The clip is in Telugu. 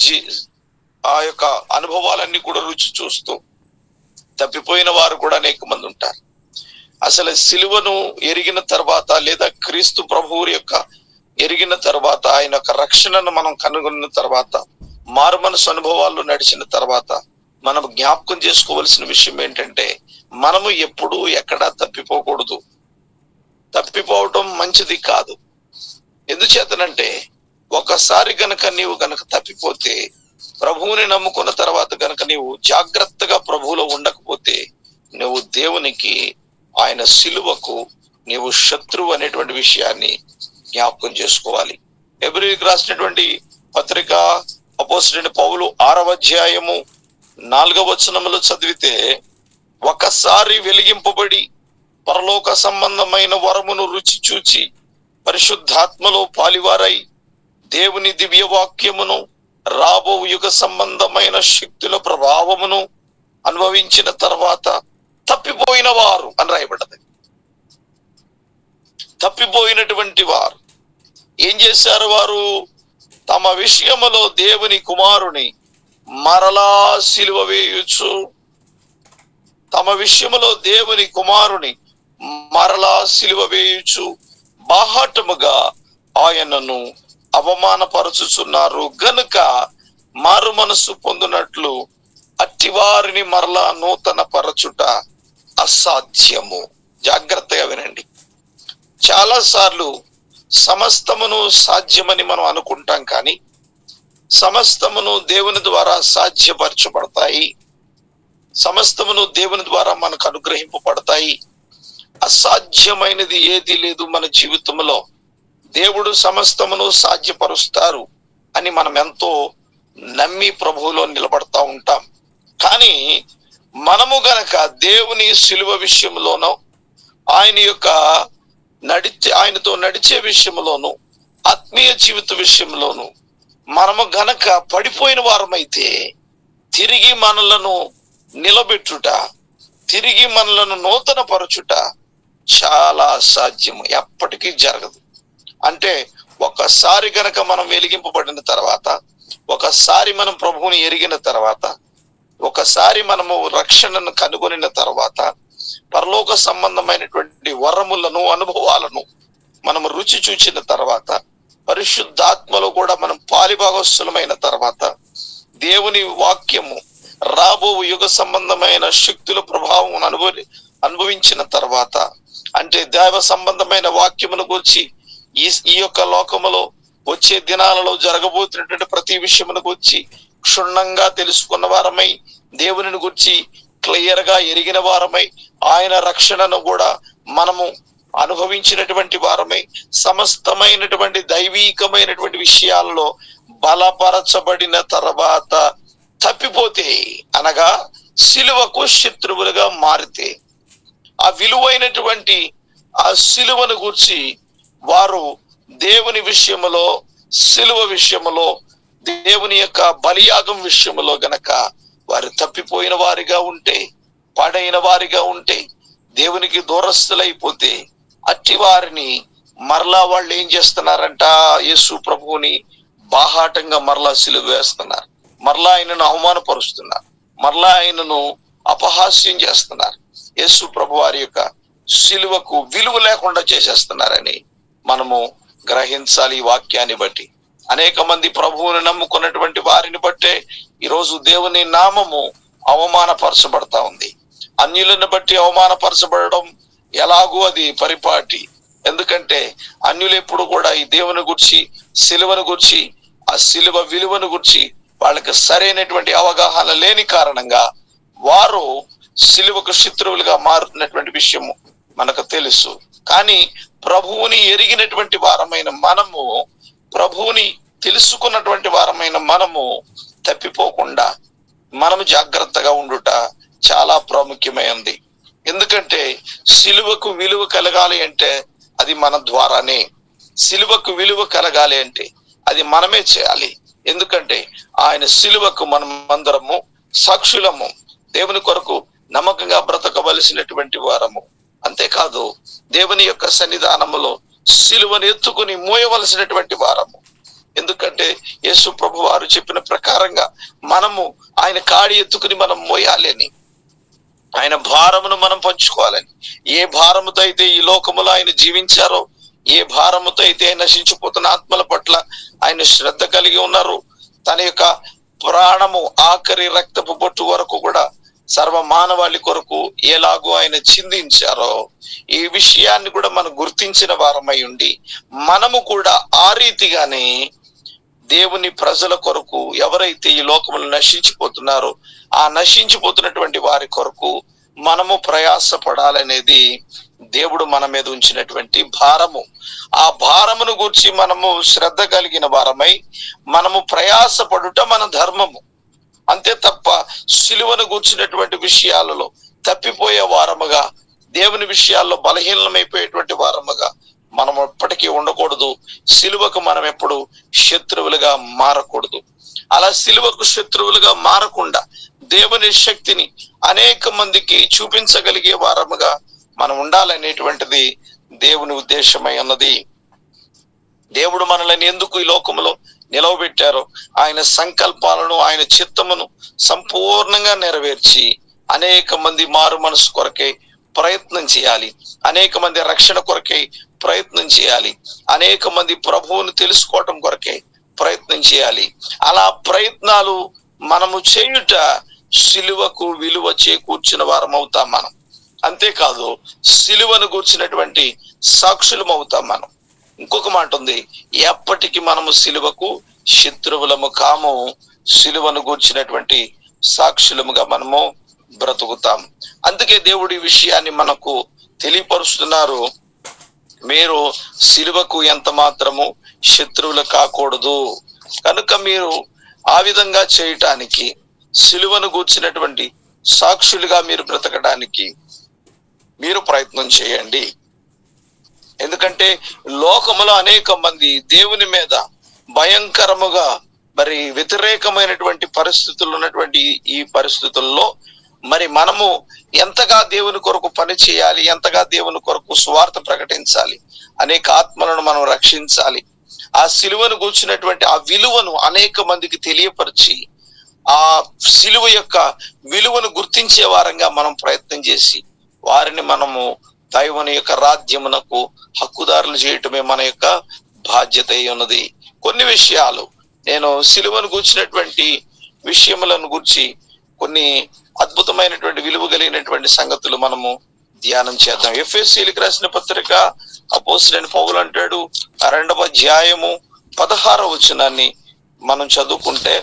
జీ ఆ యొక్క అనుభవాలన్నీ కూడా రుచి చూస్తూ తప్పిపోయిన వారు కూడా అనేక మంది ఉంటారు. అసలు సిలువను ఎరిగిన తర్వాత లేదా క్రీస్తు ప్రభువు యొక్క ఎరిగిన తర్వాత ఆయన యొక్క రక్షణను మనం కనుగొన్న తర్వాత మారు మనసు అనుభవాల్లో నడిచిన తర్వాత మనం జ్ఞాపకం చేసుకోవలసిన విషయం ఏంటంటే మనము ఎప్పుడూ ఎక్కడా తప్పిపోకూడదు. తప్పిపోవటం మంచిది కాదు. ఎందుచేతనంటే ఒకసారి గనక నీవు గనక తప్పిపోతే ప్రభువుని నమ్ముకున్న తర్వాత గనక నీవు జాగ్రత్తగా ప్రభువులో ఉండకపోతే నువ్వు దేవునికి ఆయన సిలువకు నీవు శత్రువు అనేటువంటి విషయాన్ని జ్ఞాపకం చేసుకోవాలి. ఎబ్రికి రాసినటువంటి పత్రిక అపోసిడెంట్ పౌలు ఆరవ అధ్యాయము నాలుగవ వచనములో చదివితే ఒకసారి వెలిగింపబడి పరలోక సంబంధమైన వరమును రుచి చూచి పరిశుద్ధాత్మలో పాలివారై దేవుని దివ్య వాక్యమును రాబో యుగ సంబంధమైన శక్తుల ప్రభావమును అనుభవించిన తర్వాత తప్పిపోయిన వారు అని రాయబడ్డది. తప్పిపోయినటువంటి వారు. ఏం చేశారు వారు? తమ విషయములో దేవుని కుమారుని మరలా సిలువ వేయచ్చు తమ విషయములో దేవుని కుమారుని మరలా సిలువ వేయుచు బాహాటముగా ఆయనను అవమానపరచుచున్నారు. గనుక మారు మనస్సు పొందినట్లు అట్టివారిని మరలా నూతన పరచుట అసాధ్యము. జాగ్రత్తగా వినండి. చాలా సార్లు సమస్తమును సాధ్యమని మనం అనుకుంటాం కానీ సమస్తమును దేవుని ద్వారా సాధ్యపరచబడతాయి. సమస్తమును దేవుని ద్వారా మనకు అనుగ్రహింపబడతాయి. అసాధ్యమైనది ఏది లేదు మన జీవితంలో. దేవుడు సమస్తమును సాధ్యపరుస్తారు అని మనం ఎంతో నమ్మి ప్రభువులో నిలబడతా ఉంటాం. కానీ మనము గనక దేవుని శిలువ విషయంలోనో ఆయన యొక్క నడిచే ఆయనతో నడిచే విషయంలోనూ ఆత్మీయ జీవిత విషయంలోను మనము గనక పడిపోయిన వారమైతే తిరిగి మనలను నిలబెట్టుట తిరిగి మనలను నూతన పరచుట చాలా అసాధ్యము ఎప్పటికీ జరగదు. అంటే ఒకసారి గనక మనం వెలిగింపబడిన తర్వాత ఒకసారి మనం ప్రభువుని ఎరిగిన తర్వాత ఒకసారి మనము రక్షణను కనుగొనిన తర్వాత పరలోక సంబంధమైనటువంటి వరములను అనుభవాలను మనం రుచి చూచిన తర్వాత పరిశుద్ధాత్మలో కూడా మనం పాలిభాగస్థులమైన తర్వాత దేవుని వాక్యము రాబో యుగ సంబంధమైన శక్తుల ప్రభావం అనుభవి అనుభవించిన తర్వాత అంటే దైవ సంబంధమైన వాక్యమును గురించి ఈ ఈ యొక్క లోకములో వచ్చే దినాలలో జరగబోతున్నటువంటి ప్రతి విషయమును గురించి క్షుణ్ణంగా తెలుసుకున్న వారమై దేవుని గురించి క్లియర్గా ఎరిగిన వారమై ఆయన రక్షణను కూడా మనము అనుభవించినటువంటి వారమై సమస్తమైనటువంటి దైవీకమైనటువంటి విషయాల్లో బలపరచబడిన తర్వాత తప్పిపోతే అనగా సిలువకు శత్రువులుగా మారితే. ఆ విలువైనటువంటి ఆ సిలువను గూర్చి వారు దేవుని విషయములో సిలువ విషయములో దేవుని యొక్క బలియాగం విషయములో గనక వారు తప్పిపోయిన వారిగా ఉంటే పడైన వారిగా ఉంటే దేవునికి దూరస్తులైపోతే అట్టి వారిని మరలా వాళ్ళు ఏం చేస్తున్నారంట? యేసు ప్రభువుని బాహాటంగా మరలా సిలువ వేస్తున్నారు. మరలా ఆయనను అవమానపరుస్తున్నారు. మరలా ఆయనను అపహాస్యం చేస్తున్నారు. యేసు ప్రభు వారి యొక్క సిలువకు విలువ లేకుండా చేసేస్తున్నారని మనము గ్రహించాలి ఈ వాక్యాన్ని బట్టి. అనేక మంది ప్రభువుని నమ్ముకున్నటువంటి వారిని బట్టే ఈరోజు దేవుని నామము అవమానపరచబడతా ఉంది. అన్యులను బట్టి అవమానపరచబడడం ఎలాగూ అది పరిపాటి. ఎందుకంటే అన్యులు ఎప్పుడు కూడా ఈ దేవుని గురించి సిలువను గురించి ఆ సిలువ విలువను గురించి వాళ్ళకి సరైనటువంటి అవగాహన లేని కారణంగా వారు సిలువకు శత్రువులుగా మారుతున్నటువంటి విషయము మనకు తెలుసు. కానీ ప్రభువుని ఎరిగినటువంటి వారమైన మనము ప్రభువుని తెలుసుకున్నటువంటి వారమైన మనము తప్పిపోకుండా మనము జాగ్రత్తగా ఉండుట చాలా ప్రాముఖ్యమైంది ఎందుకంటే సిలువకు విలువ కలగాలి అంటే అది మన ద్వారానే. సిలువకు విలువ కలగాలి అంటే అది మనమే చేయాలి. ఎందుకంటే ఆయన సిలువకు మనం అందరము సాక్షులము. దేవుని కొరకు నమ్మకంగా బ్రతకవలసినటువంటి వారము. అంతేకాదు దేవుని యొక్క సన్నిధానములో సిలువను ఎత్తుకుని మోయవలసినటువంటి వారము. ఎందుకంటే యేసు ప్రభు వారు చెప్పిన ప్రకారంగా మనము ఆయన కాడి ఎత్తుకుని మనం మోయాలని ఆయన భారమును మనం పంచుకోవాలని. ఏ భారముతో అయితే ఈ లోకములో ఆయన జీవించారో ఏ భారముతో అయితే నశించిపోతున్న ఆత్మల పట్ల ఆయన శ్రద్ధ కలిగి ఉన్నారు తన యొక్క ప్రాణము ఆఖరి రక్తపు బొట్టు వరకు కూడా సర్వ మానవాళి కొరకు ఎలాగో ఆయన చిందించారో ఈ విషయాన్ని కూడా మనం గుర్తించిన వారమై ఉండి మనము కూడా ఆ రీతిగానే దేవుని ప్రజల కొరకు ఎవరైతే ఈ లోకములు నశించిపోతున్నారో ఆ నశించిపోతున్నటువంటి వారి కొరకు మనము ప్రయాసపడాలనేది దేవుడు మన మీద ఉంచినటువంటి భారము. ఆ భారమును గురించి మనము శ్రద్ధ కలిగిన వారమై మనము ప్రయాసపడుట మన ధర్మము. అంతే తప్ప సిలువను గూర్చినటువంటి విషయాలలో తప్పిపోయే వారముగా దేవుని విషయాల్లో బలహీనమైపోయేటువంటి వారముగా మనం ఎప్పటికీ ఉండకూడదు. సిలువకు మనం ఎప్పుడు శత్రువులుగా మారకూడదు. అలా సిలువకు శత్రువులుగా మారకుండా దేవుని శక్తిని అనేక మందికి చూపించగలిగే వారముగా మనం ఉండాలనేటువంటిది దేవుని ఉద్దేశమై ఉన్నది. దేవుడు మనల్ని ఎందుకు ఈ లోకములో నిలవబెట్టారో. ఆయన సంకల్పాలను ఆయన చిత్తమును సంపూర్ణంగా నెరవేర్చి అనేక మంది మారు మనసు కొరకై ప్రయత్నం చేయాలి. అనేక మంది రక్షణ కొరకై ప్రయత్నం చేయాలి. అనేక మంది ప్రభువును తెలుసుకోవటం కొరకై ప్రయత్నం చేయాలి. అలా ప్రయత్నాలు మనము చేయుట సిలువకు విలువ చేకూర్చిన వారం అవుతాం మనం. అంతేకాదు సిలువను కూర్చినటువంటి సాక్షులం అవుతాం మనం. ఇంకొక మాట ఉంది. ఎప్పటికీ మనము సిలువకు శత్రువులము కాము సిలువను గూర్చినటువంటి సాక్షులముగా మనము బ్రతుకుతాం. అందుకే దేవుడి విషయాన్ని మనకు తెలియపరుస్తున్నారు. మీరు సిలువకు ఎంత మాత్రము శత్రువులు కాకూడదు. కనుక మీరు ఆ విధంగా చేయటానికి సిలువను గూర్చినటువంటి సాక్షులుగా మీరు బ్రతకడానికి మీరు ప్రయత్నం చేయండి. ఎందుకంటే లోకములో అనేక మంది దేవుని మీద భయంకరముగా మరి వ్యతిరేకమైనటువంటి పరిస్థితులు ఉన్నటువంటి ఈ పరిస్థితుల్లో మరి మనము ఎంతగా దేవుని కొరకు పని చేయాలి ఎంతగా దేవుని కొరకు స్వార్థ ప్రకటించాలి అనేక ఆత్మలను మనం రక్షించాలి ఆ సిలువను కూర్చున్నటువంటి ఆ విలువను అనేక మందికి తెలియపరిచి ఆ సిలువ యొక్క విలువను గుర్తించే వారంగా మనం ప్రయత్నం చేసి వారిని మనము దైవని యొక్క రాజ్యమునకు హక్కుదారులు చేయటమే మన యొక్క బాధ్యత అయి ఉన్నది. కొన్ని విషయాలు నేను సిలువను గూర్చినటువంటి విషయములను గురించి కొన్ని అద్భుతమైనటువంటి విలువ కలిగినటువంటి సంగతులు మనము ధ్యానం చేద్దాం. ఎఫ్ఎస్సీలకు రాసిన పత్రిక అపోసిడెంట్ పౌలు అంటాడు రెండవ అధ్యాయము పదహార వచనాన్ని మనం చదువుకుంటే